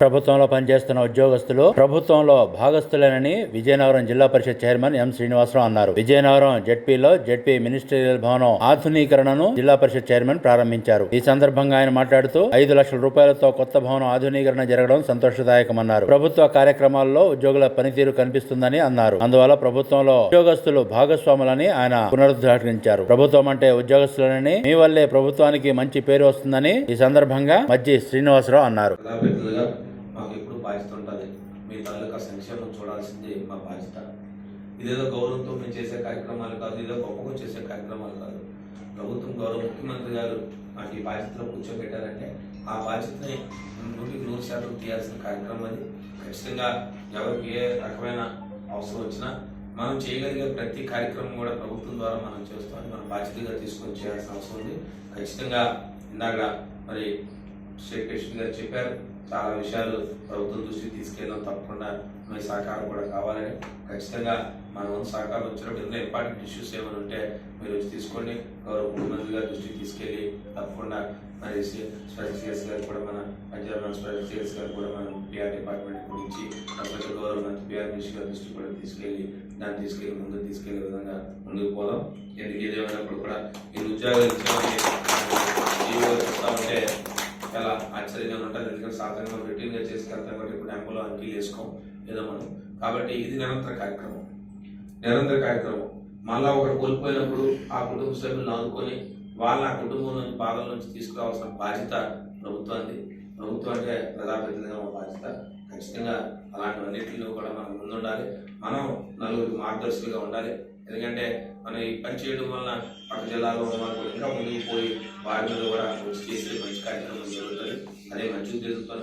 ప్రభుత్వంలో పనిచేస్తున్న ఉద్యోగస్తులు ప్రభుత్వంలో భాగస్థులేనని విజయనగరం జిల్లా పరిషత్ చైర్మన్ ఎం శ్రీనివాసరావు అన్నారు. విజయనగరం జెడ్పీలో జెడ్పీ మినిస్టరియల్ భవనం ఆధునీకరణను జిల్లా పరిషత్ చైర్మన్ ప్రారంభించారు. ఈ సందర్భంగా ఆయన మాట్లాడుతూ ఐదు లక్షల రూపాయలతో కొత్త భవనం ఆధునీకరణ జరగడం సంతోషదాయకమన్నారు. ప్రభుత్వ కార్యక్రమాల్లో ఉద్యోగుల పనితీరు కనిపిస్తుందని అన్నారు. అందువల్ల ప్రభుత్వంలో ఉద్యోగస్తులు భాగస్వాములని ఆయన పునరుద్ఘాటించారు. ప్రభుత్వం అంటే ఉద్యోగస్తులనని మీ వల్లే ప్రభుత్వానికి మంచి పేరు వస్తుందని ఈ సందర్భంగా మజ్జి శ్రీనివాసరావు అన్నారు. బాధ్యత ఉంటుంది మీ తాలూకా సంక్షేమం చూడాల్సిందే మా బాధ్యత. ఇదేదో గౌరవంతో మేము చేసే కార్యక్రమాలు కాదు ఇదేదో గొప్పగా చేసే కార్యక్రమాలు కాదు. ప్రభుత్వం గౌరవ ముఖ్యమంత్రి గారు మాకు ఈ బాధ్యతలో కూర్చోబెట్టారంటే ఆ బాధ్యతని నూటికి నూరు శాతం తీయాల్సిన కార్యక్రమం అది. ఖచ్చితంగా ఎవరికి ఏ రకమైన అవసరం వచ్చినా మనం చేయగలిగే ప్రతి కార్యక్రమం కూడా ప్రభుత్వం ద్వారా మనం చేస్తాం మనం బాధ్యతగా తీసుకొని చేయాల్సిన అవసరం ఉంది. ఖచ్చితంగా ఇందాక మరి శ్రీకృష్ణ గారు చెప్పారు. చాలా విషయాలు ప్రభుత్వం దృష్టికి తీసుకెళ్ళడం తప్పకుండా మీ సహకారం కూడా కావాలని. ఖచ్చితంగా మన వంతు సహకారం వచ్చినప్పుడు ఎన్నో ఇంపార్టెంట్ ఇష్యూస్ ఏమైనా ఉంటే మీరు వచ్చి తీసుకోండి. గౌరవ ముఖ్యమంత్రి గారి దృష్టికి తీసుకెళ్ళి తప్పకుండా మరి స్పెషల్ సిఎస్ గారు కూడా మన పంచాయతీ స్పెషల్ సిఎస్ గారు కూడా మనం పిఆర్ డిపార్ట్మెంట్ గురించి అసలు గౌరవ మంత్రి పిఆర్ మినిస్టర్ గారి దృష్టి కూడా తీసుకెళ్ళి దాన్ని తీసుకెళ్ళి ముందుకు తీసుకెళ్ళే విధంగా ముందుకు పోదాం. ఎందుకు ఏదేమైనప్పుడు కూడా మీరు ఉద్యోగాలు ఇచ్చామని జీవో చెప్తా ఉంటే చాలా ఆశ్చర్యంగా ఎందుకంటే సాధారణంగా రొటీన్గా చేసి వెళ్తాం కాబట్టి ఇప్పుడు ఎంపలో అంకీలు వేసుకోం ఏదో మనం. కాబట్టి ఇది నిరంతర కార్యక్రమం. నిరంతర కార్యక్రమం. మళ్ళా ఒకరు కోల్పోయినప్పుడు ఆ కుటుంబ సభ్యులను ఆదుకొని వాళ్ళ ఆ కుటుంబం బాధల నుంచి తీసుకురావాల్సిన బాధ్యత ప్రభుత్వానికి ప్రభుత్వం అంటే ప్రజాప్రతినిధిగా ఉన్న బాధ్యత. ఖచ్చితంగా అలాంటివన్నింటిలో కూడా మనం ముందుండాలి. మనం నలుగురికి మార్గదర్శులుగా ఉండాలి. ఎందుకంటే మనం ఈ పని చేయడం వలన పక్క జిల్లాలో ఉన్న వాళ్ళు ఇంకా ముందుకు పోయి వారి మీద కూడా చేసే మంచి కార్యక్రమం అదే మంచి ఉద్దేశంతో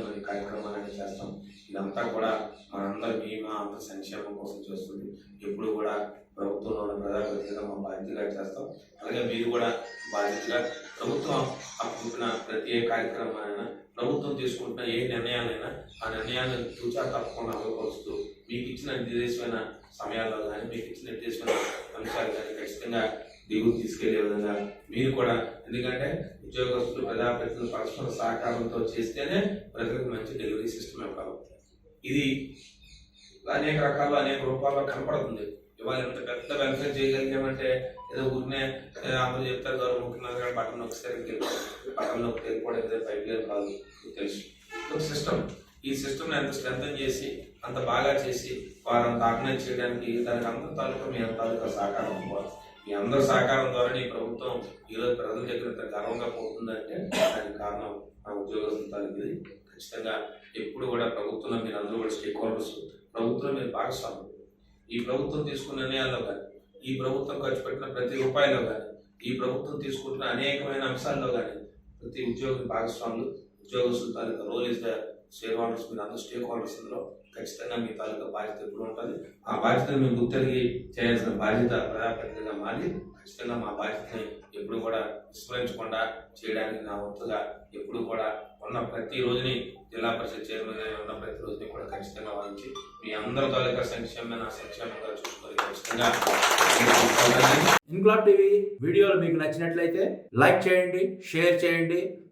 మనం చేస్తాం. ఇదంతా కూడా మనందరి బీమా అంత సంక్షేమం కోసం చేస్తుంది. ఎప్పుడు కూడా ప్రభుత్వంలో ఉన్న ప్రజాప్రతినిధిగా మా బాధ్యతగా చేస్తాం. అలాగే మీరు కూడా బాధ్యతగా ప్రభుత్వం అప్పుడున్న ప్రతి ఏ కార్యక్రమాలైనా ప్రభుత్వం తీసుకుంటున్న ఏ నిర్ణయాలైనా ఆ నిర్ణయాలను తూచా తప్పకుండా అమలుపరుస్తూ మీకు ఇచ్చిన నిర్దేశమైన సమయాల్లో కానీ మీకు ఇచ్చిన నిర్దేశమైన అంశాలు కానీ ఖచ్చితంగా దిగులు తీసుకెళ్ళే విధంగా మీరు కూడా ఎందుకంటే ఉద్యోగస్తులు ప్రజాప్రతినిధులు పరస్పర సహకారంతో చేస్తేనే ప్రజలకు మంచి డెలివరీ సిస్టమ్ ఇవ్వగలం ఇది అనేక రకాల అనేక రూపాల్లో కనపడుతుంది. ఇవాళ ఎంత పెద్ద వెల్ఫేర్ చేయగలిగామంటే ఏదో ఊరినే అందరూ చెప్తారు గౌరవ ముఖ్యమంత్రి గారు బటన్ ఒకసారి బటన్ నొక్కి వెళ్ళిపోవడం ఏదో బయటకు కాదు తెలుసు. ఒక సిస్టమ్ ఈ సిస్టమ్ ఎంత స్ట్రెంగ్ చేసి అంత బాగా చేసి వారంత ఆర్గనైజ్ చేయడానికి దానికి అందరి తాలూకా మీ తాలూకా సహకారం ఇవ్వాలి. మీ అందరి సహకారం ద్వారా ఈ ప్రభుత్వం ఈరోజు ప్రజల దగ్గర ఇంత గర్వంగా పోతుందంటే దానికి కారణం ఆ ఉద్యోగస్తుల తాలూకు ఖచ్చితంగా ఎప్పుడు కూడా ప్రభుత్వంలో మీరు అందరూ కూడా స్టేక్ హోల్డర్స్ ప్రభుత్వం మీరు భాగస్వామ్యం ఈ ప్రభుత్వం తీసుకున్న నిర్ణయాల్లో కానీ ఈ ప్రభుత్వం ఖర్చు పెట్టిన ప్రతి రూపాయలో కానీ ఈ ప్రభుత్వం తీసుకుంటున్న అనేకమైన అంశాల్లో కానీ ప్రతి ఉద్యోగ భాగస్వాములు ఉద్యోగస్తుల తాలూకా role is the share holders మీరు అందరూ స్టేక్ హోల్డర్స్ ఇందులో ఖచ్చితంగా మీ తాలూకా బాధ్యత ఎప్పుడు ఉంటుంది. ఆ బాధ్యతను మేము గుర్తెరిగి చేయాల్సిన బాధ్యత ప్రజాప్రతినిధిగా మారి ఖచ్చితంగా మా బాధ్యతని ఎప్పుడు కూడా విస్మరించకుండా చేయడానికి నా వంతుగా ఎప్పుడు కూడా ఉన్న ప్రతి రోజుని జిల్లా పరిషత్ చైర్మన్ ఉన్న ప్రతి రోజుని కూడా ఖచ్చితంగా వహించి మీ అందరి తాలూకా సంక్షేమమైన నా సంక్షేమంగా చూసుకొని ఖచ్చితంగా ఇంక్లాబ్ టీవీ వీడియోలు మీకు నచ్చినట్లయితే లైక్ చేయండి షేర్ చేయండి